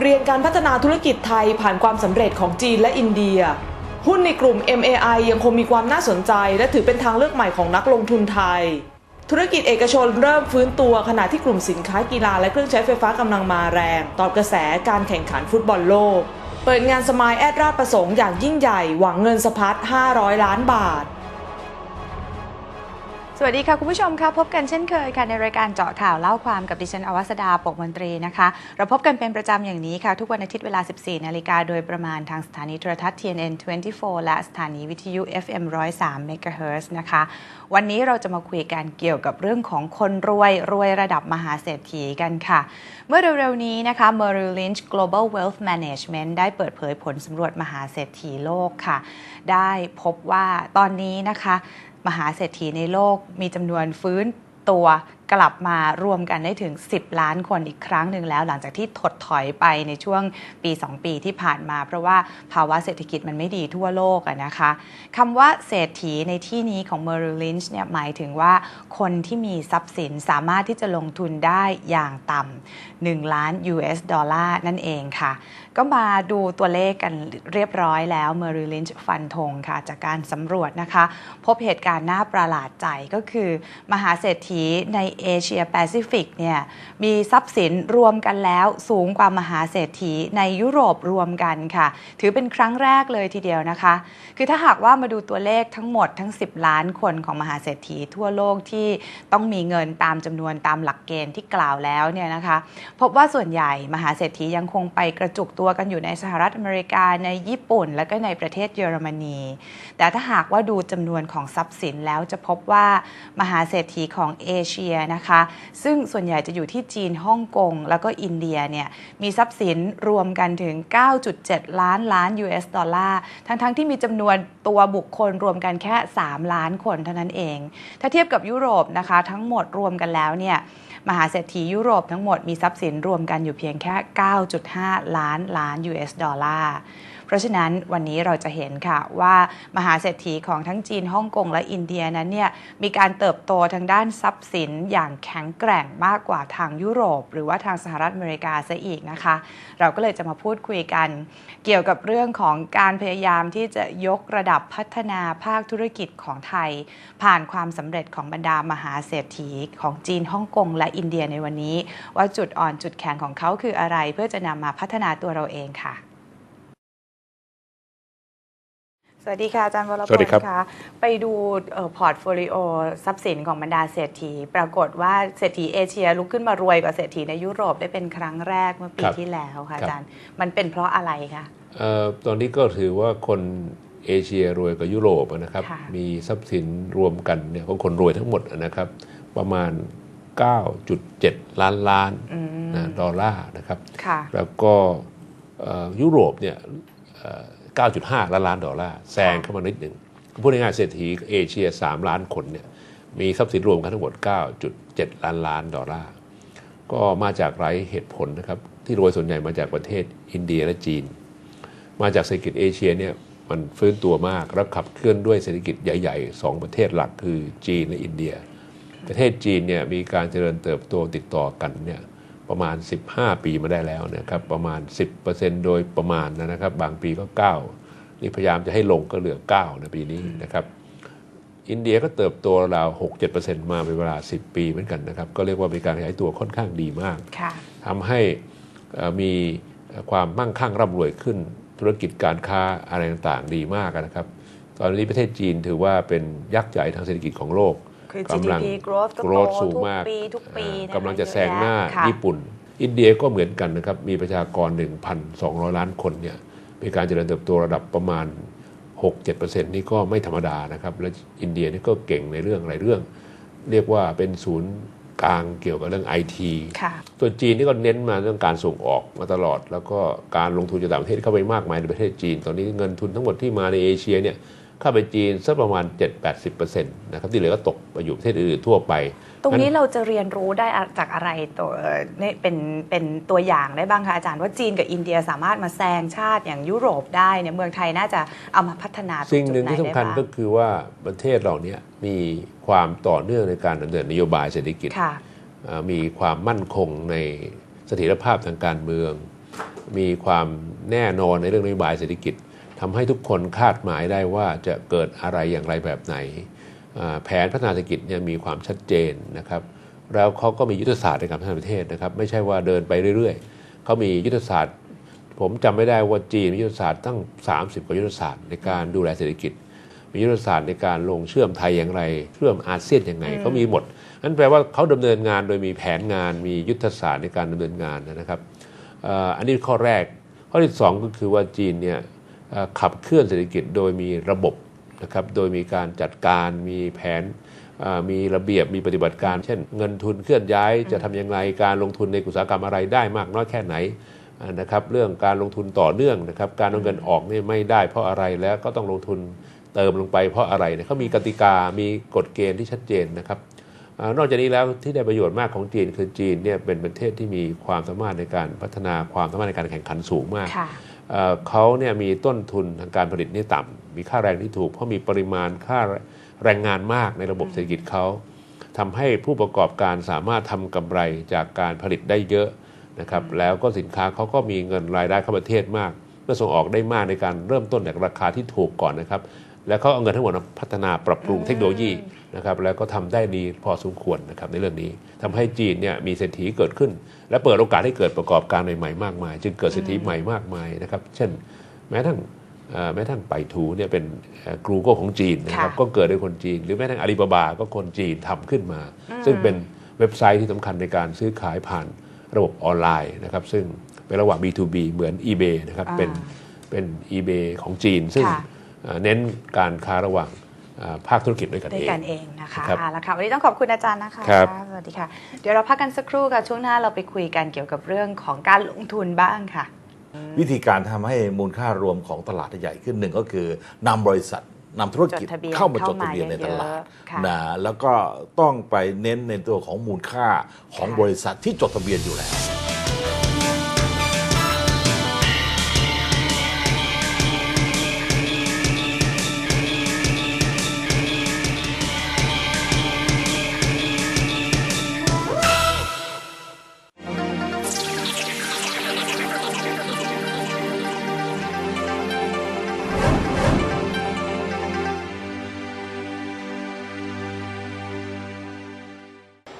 ทเรียนการพัฒนาธุรกิจไทยผ่านความสำเร็จของจีนและอินเดีย หุ้นในกลุ่ม MAI ยังคงมีความน่าสนใจ และถือเป็นทางเลือกใหม่ของนักลงทุนไทย ธุรกิจเอกชนเริ่มฟื้นตัวขณะที่กลุ่มสินค้ากีฬาและเครื่องใช้ไฟฟ้ากำลังมาแรง ตอบกระแสการแข่งขันฟุตบอลโลก เปิดงานสมายแอดราชประสงค์อย่างยิ่งใหญ่หวังเงินสะพัด 500 ล้านบาท สวัสดีค่ะ คุณผู้ชมค่ะพบกันเช่นเคยค่ะในรายการเจาะข่าวเล่าความกับดิฉันอวัสดาปกมนตรีนะคะ เราพบกันเป็นประจำอย่างนี้ค่ะ ทุกวันอาทิตย์เวลา 14 นาฬิกาโดยประมาณทางสถานีโทรทัศน์ TNN 24 และสถานีวิทยุ FM 103 MHz นะคะ วันนี้เราจะมาคุยกันเกี่ยวกับเรื่องของคนรวยรวยระดับมหาเศรษฐีกันค่ะ เมื่อเร็วๆนี้นะคะ Merrill Lynch Global Wealth Management ได้เปิดเผยผลสำรวจมหาเศรษฐีโลกค่ะ ได้พบว่าตอนนี้นะคะ มหาเศรษฐีในโลกมีจำนวนฟื้นตัวกลับมารวมกันได้ถึง 10 ล้านคนอีกครั้งหนึ่งแล้ว หลังจากที่ถดถอยไปในช่วงปี 2 ปีที่ผ่านมา เพราะว่าภาวะเศรษฐกิจมันไม่ดีทั่วโลกะนะคะคำว่าเศรษฐีในที่นี้ของ Merrill Lynch เนี่ยหมายถึงว่าคนที่มีทรัพย์สินสามารถที่จะลงทุนได้อย่างต่ำ1ล้าน US ดอลลาร์นั่นเองค่ะก็มาดูตัวเลขกันเรียบร้อยแล้ว Merrill Lynch ฟันธงค่ะ จากการสำรวจนะคะ พบเหตุการณ์น่าประหลาดใจก็คือ มหาเศรษฐีในเอเชียแปซิฟิกเนี่ยมีทรัพย์สินรวมกันแล้วสูงกว่ามหาเศรษฐีในยุโรปรวมกันค่ะ ถือเป็นครั้งแรกเลยทีเดียวนะคะ คือถ้าหากว่ามาดูตัวเลขทั้งหมดทั้ง 10 ล้านคนของมหาเศรษฐีทั่วโลกที่ต้องมีเงินตามจำนวนตามหลักเกณฑ์ที่กล่าวแล้วเนี่ยนะคะ พบว่าส่วนใหญ่มหาเศรษฐียังคงไปกระจุกตัวกันอยู่ในสหรัฐอเมริกาในญี่ปุ่น และก็ในประเทศเยอรมนี แต่ถ้าหากว่าดูจำนวนของทรัพย์สินแล้วจะพบว่ามหาเศรษฐีของเอเชียนะคะ ซึ่งส่วนใหญ่จะอยู่ที่จีนฮ่องกงแล้วก็อินเดียเนี่ยมีทรัพย์สินรวมกันถึง 9.7 ล้านล้าน US ดอลลาร์ทั้งๆทที่มีจำนวนตัวบุคคลรวมกันแค่ 3 ล้านคนเท่านั้นเอง ถ้าเทียบกับยุโรปนะคะ ทั้งหมดรวมกันแล้วเนี่ย มหาเศรษฐียุโรปทั้งหมดมีทรัพย์สินรวมกันอยู่เพียงแค่ 9.5 ล้านล้าน US ดอลลาร์ เพราะฉะนั้นวันนี้เราจะเห็นค่ะว่ามหาเศรษฐีของทั้งจีนฮ่องกงและอินเดียนั้นเนี่ยมีการเติบโตทางด้านทรัพย์สินอย่างแข็งแกร่งมากกว่าทางยุโรป หรือว่าทางสหรัฐอเมริกาซะอีกนะคะ เราก็เลยจะมาพูดคุยกัน เกี่ยวกับเรื่องของการพยายามที่จะยกระดับพัฒนาภาคธุรกิจของไทย ผ่านความสำเร็จของบรรดามหาเศรษฐีของจีนฮ่องกงและอินเดียในวันนี้ ว่าจุดอ่อนจุดแข็งของเขาคืออะไร เพื่อจะนำมาพัฒนาตัวเราเองค่ะ สวัสดีค่ะอาจารย์วรพสวัสลดีครับคะไปดูพอร์ตโฟลิโอทรัพย์สินของบรรดาเศรษฐี ปรากฏว่าเศรษฐีเอเชียลุกขึ้นมารวยกว่าเศรษฐีในยุโรปได้เป็นครั้งแรกเมื่อปีครับที่แล้วค่ะครับอาจารย์มันเป็นเพราะอะไรคะเอ่อตอนนี้ก็ถือว่าคนเอเชียรวยกว่ายุโรปนะครับค่ะมีทรัพย์สินรวมกันเนี่ยของคนรวยทั้งหมดนะครับ ประมาณ 9.7 ล้านล้านอืมนะดอลลาร์นะครับค่ะแล้วก็เอ่อยุโรปเนี่ยเอ่อ 9.5 ล้านล้านดอลลาร์แซงเข้ามานิดหนึ่งพูดง่ายๆเศรษฐีเอเชีย 3 ล้านคนเนี่ยมีทรัพย์สินรวมกันทั้งหมด 9.7 ล้านล้านดอลลาร์ก็มาจากหลายเหตุผลนะครับ ที่รวยส่วนใหญ่มาจากประเทศอินเดียและจีน มาจากเศรษฐกิจเอเชียเนี่ยมันฟื้นตัวมากและขับเคลื่อนด้วยเศรษฐกิจใหญ่ๆสองประเทศหลักคือจีนและอินเดีย ประเทศจีนเนี่ยมีการเจริญเติบโตติดต่อกันเนี่ย ประมาณ 15 ปีมาได้แล้วนะครับประมาณ 10%โดยประมาณนะครับ บางปีก็ 9 นี่พยายามจะให้ลงก็เหลือ 9 ในปีนี้นะครับ อินเดียก็เติบโตราว 6-7%มาเป็นเวลา 10 ปีเหมือนกันนะครับ ก็เรียกว่ามีการขยายตัวค่อนข้างดีมากค่ะทำให้เอ่อมีความมั่งคั่งร่ำรวยขึ้นธุรกิจการค้าอะไรต่างๆ ดีมากนะครับ ตอนนี้ประเทศจีนถือว่าเป็นยักษ์ใหญ่ทางเศรษฐกิจของโลก คือกำลัง GDP growth ก็โต growth สูงทุกมาก ปีทุกปีอ่านะคะกำลังจะแซงหน้าค่ะ ญี่ปุ่น อินเดียก็เหมือนกันนะครับ มีประชากร 1,200 ล้านคนเนี่ยมีการเจริญเติบโตระดับประมาณ 6-7%นี่ก็ไม่ธรรมดานะครับ และอินเดียนี่ก็เก่งในเรื่องหลายเรื่อง เรียกว่าเป็นศูนย์กลางเกี่ยวกับเรื่องไอที ค่ะ ส่วนจีนนี่ก็เน้นมาเรื่องการส่งออกมาตลอด แล้วก็การลงทุนจากต่างประเทศเข้าไปมากมายในประเทศจีน ตอนนี้เงินทุนทั้งหมดที่มาในเอเชียเนี่ย เข้าไปจีนสักประมาณ 7-80%นะครับที่เหลือก็ตกไปอยู่ประเทศอื่นๆทั่วไป ตรงนี้เราจะเรียนรู้ได้จากอะไรตัวเอ่อเนี่ยเป็นเป็นตัวอย่างได้บ้างคะอาจารย์ว่าจีนกับอินเดียสามารถมาแซงชาติอย่างยุโรปได้เนี่ยเมืองไทยน่าจะเอามาพัฒนาตรสิ่งจุดหนึ่งไหนที่ได้สำคัญบ้างก็คือว่าประเทศเราเนี่ยมีความต่อเนื่องในการดำเนินนโยบายเศรษฐกิจค่ะอ่ามีความมั่นคงในเสถียรภาพทางการเมือง มีความแน่นอนในเรื่องนโยบายเศรษฐกิจ ทำให้ทุกคนคาดหมายได้ว่าจะเกิดอะไรอย่างไรแบบไหน แผนพัฒนาเศรษฐกิจเนี่ยมีความชัดเจนนะครับแล้วเขาก็มียุทธศาสตร์ในการพัฒนาประเทศนะครับไม่ใช่ว่าเดินไปเรื่อยๆเขามียุทธศาสตร์ ผมจำไม่ได้ว่าจีนมียุทธศาสตร์ตั้ง 30 กว่ายุทธศาสตร์ในการดูแลเศรษฐกิจ มียุทธศาสตร์ในการลงเชื่อมไทยอย่างไร เชื่อมอาเซียนอย่างไงเขามีหมดนั่นแปลว่าเขาดำเนินงานโดยมีแผนงาน มียุทธศาสตร์ในการดำเนินงานนะครับอันนี้ข้อแรกข้อที่สองก็คือว่าจีนเนี่ย ขับเคลื่อนเศรษฐกิจโดยมีระบบนะครับ โดยมีการจัดการมีแผนเอ่อมีระเบียบมีปฏิบัติการ เช่น เงินทุนเคลื่อนย้ายจะทำอย่างไรการลงทุนในอุตสาหกรรมอะไรได้มากน้อยแค่ไหนอ่านะครับเรื่องการลงทุนต่อเนื่องนะครับ การเอาเงินออกนี่ไม่ได้เพราะอะไรแล้วก็ต้องลงทุนเติมลงไปเพราะอะไรเนี่ยเขามีกติกามีกฎเกณฑ์ที่ชัดเจนนะครับอา นอกจากนี้แล้วที่ได้ประโยชน์มากของจีนคือจีนเนี่ยเป็นประเทศที่มีความสามารถในการพัฒนาความสามารถในการแข่งขันสูงมากค่ะเอ่อเขาเนี่ยมีต้นทุนทางการผลิตนี่ต่ำมีค่าแรงที่ถูก เพราะมีปริมาณค่าแรงงานมากในระบบเศรษฐกิจเขาทำให้ผู้ประกอบการสามารถทำกำไรจากการผลิตได้เยอะนะครับแล้วก็สินค้าเขาก็มีเงินรายได้เข้าประเทศมากเพื่อส่งออกได้มากในการเริ่มต้นจากราคาที่ถูกก่อนนะครับ แล้วเขาเอาเงินทั้งหมดมาพัฒนาปรับปรุงเทคโนโลยีนะครับแล้วก็ทำได้ดีพอสมควรนะครับในเรื่องนี้ทำให้จีนเนี่ยมีเศรษฐีเกิดขึ้น และเปิดโอกาสให้เกิดประกอบการใหม่ๆมากมาย จึงเกิดเศรษฐีใหม่มากมายนะครับเช่น แม้ทั้งเอ่อแม้ทั้งไปถูเนี่ยเป็นกรูโก้ของจีนนะครับค่ะก็เกิดโดยคนจีน หรือแม้ทั้งอาลีบาบาก็คนจีนทำขึ้นมา ซึ่งเป็นเว็บไซต์ที่สำคัญในการซื้อขายผ่านระบบออนไลน์นะครับซึ่งเป็นระหว่าง B2B เหมือน eBay นะครับอ่าเป็นเป็น eBay ของจีน ซึ่งค่ะ เอ่อเน้นการค้าระหว่างเอ่อภาคธุรกิจด้วยกันด้วยเองกันเองนะคะครับเอาละค่ะวันนี้ต้องขอบคุณอาจารย์นะคะครับสวัสดีค่ะ เดี๋ยวเราพักกันสักครู่ค่ะช่วงหน้าเราไปคุยกันเกี่ยวกับเรื่องของการลงทุนบ้างค่ะ วิธีการทำให้มูลค่ารวมของตลาดใหญ่ขึ้นหนึ่งก็คือนำบริษัทนำธุรกิจจดทะเบียนเข้ามาเข้าจดทะเบียนมาในตลาดเยอะๆค่ะนะแล้วก็ต้องไปเน้นในตัวของมูลค่าของค่ะบริษัทที่จดทะเบียนอยู่แล้ว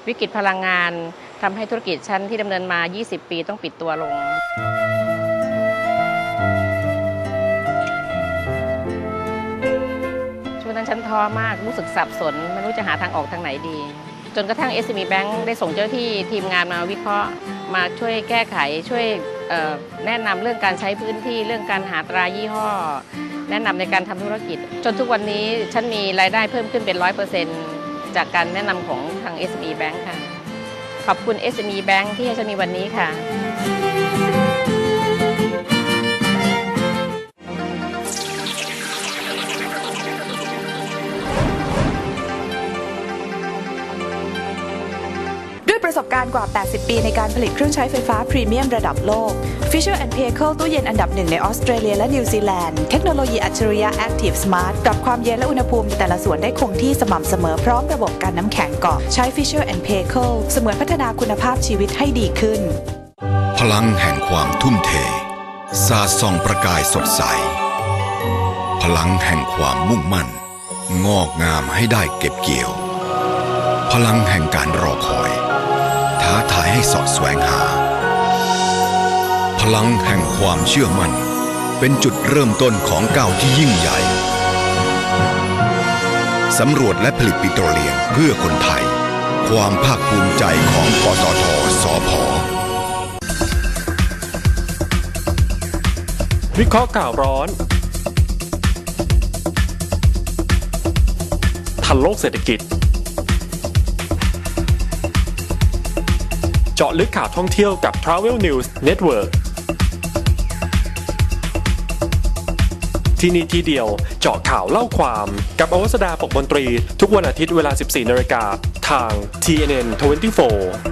วิกฤตพลังงานทำให้ธุรกิจชั้นที่ดำเนินมา 20 ปีต้องปิดตัวลง ช่วงนั้นฉันท้อมากรู้สึกสับสน ไม่รู้จะหาทางออกทางไหนดี จนกระทั่ง SME Bank ได้ส่งเจ้าหน้าที่ทีมงานมาวิเคราะห์ มาช่วยแก้ไขช่วยแนะนำเรื่องการใช้พื้นที่เรื่องการหาตรายี่ห้อ แนะนำในการทำธุรกิจ จนทุกวันนี้ฉันมีรายได้เพิ่มขึ้นเป็น 100% จากการแนะนำของทาง SME Bank ค่ะ ขอบคุณ SME Bank ที่ให้ฉันมีวันนี้ค่ะ ประสบการณ์กว่า 80 ปีในการผลิตเครื่องใช้ไฟฟ้าพรีเมียมระดับโลก Fisher p a y c e ตู้เย็นอันดับหนึ่งในออสเตรเลียและนิวซีแลนด์ เทคโนโลยีอัจฉริยะ Active Smart ปรับความเย็นและอุณหภูมิในแต่ละส่วนได้คงที่สม่ำเสมอพร้อมระบบการน้ำแข็งเกาะใช้ Fisher p a y c e เสมือนพัฒนาคุณภาพชีวิตให้ดีขึ้น พลังแห่งความทุ่มเทสาส่องประกายสดใส พลังแห่งความมุ่งมั่น งอกงามให้ได้เก็บเกี่ยว พลังแห่งการรอคอย ท้าทายให้สอดแสวงหา พลังแห่งความเชื่อมั่น เป็นจุดเริ่มต้นของก้าวที่ยิ่งใหญ่สำรวจและผลิตปิโตรเลียมเพื่อคนไทย ความภาคภูมิใจของปตทสพวิเคราะห์ข่าวร้อน ทันโลกเศรษฐกิจ จาะลึกข่าวท่องเที่ยวกับ Travel News Network ที่นี่ที่เดียวเจาะข่าวเล่าความ กับอวสดาปกมนตรี ทุกวันอาทิตย์เวลา 14นาฬิกาทาง TNN 24